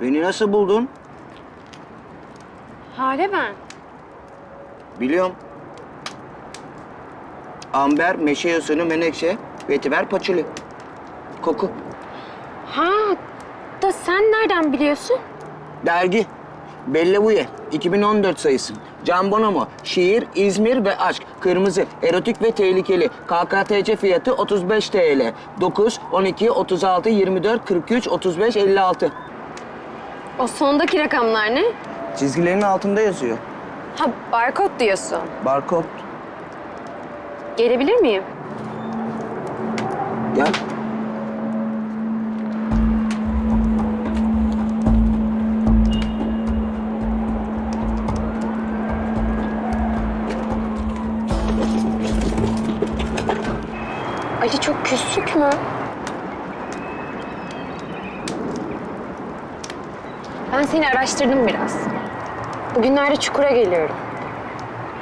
Beni nasıl buldun? Hale ben. Biliyorum. Amber, meşe yosunu, menekşe, vetiver, paçuli. Koku. Ha da sen nereden biliyorsun? Dergi. Bellevuye. 2014 sayısı. Can Bonomo. Şiir, İzmir ve aşk. Kırmızı, erotik ve tehlikeli. KKTC fiyatı 35 TL. 9, 12, 36, 24, 43, 35, 56. O sondaki rakamlar ne? Çizgilerin altında yazıyor. Ha barkod diyorsun. Barkod. Gelebilir miyim? Gel. Ali çok küslük mü? Ben seni araştırdım biraz. Bugünlerde Çukur'a geliyorum.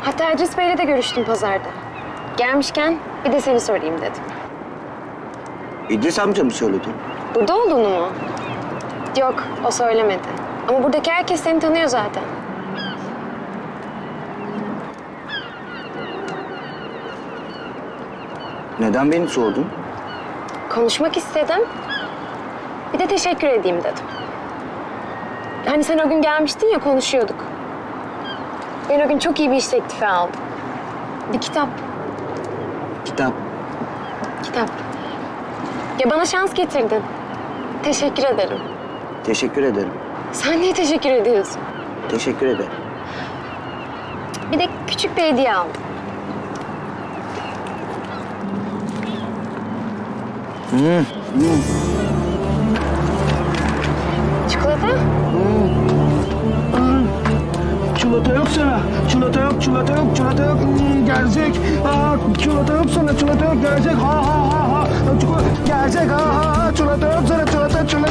Hatta Erciyes Bey'le de görüştüm pazarda. Gelmişken bir de seni sorayım dedim. İdris amca mı söyledi? Burada olduğunu mu? Yok, o söylemedi. Ama buradaki herkes seni tanıyor zaten. Neden beni sordun? Konuşmak istedim. Bir de teşekkür edeyim dedim. Hani sen o gün gelmiştin ya konuşuyorduk. Ben o gün çok iyi bir iş teklifi aldım. Bir kitap, Kitap. kitap. Ya bana şans getirdin. Teşekkür ederim. Teşekkür ederim. Sen niye teşekkür ediyorsun? Teşekkür ederim. Bir de küçük bir hediye aldım. Çikolata? Çikolata yok sana. Çikolata yok, çikolata yok, çikolata yok. Hmm, gelecek. Aa, çikolata yok sana, çikolata yok, gelecek. Ha ha ha ha. Çikolata gelecek. Ha ha ha. Çikolata yok sana, çikolata, çikolata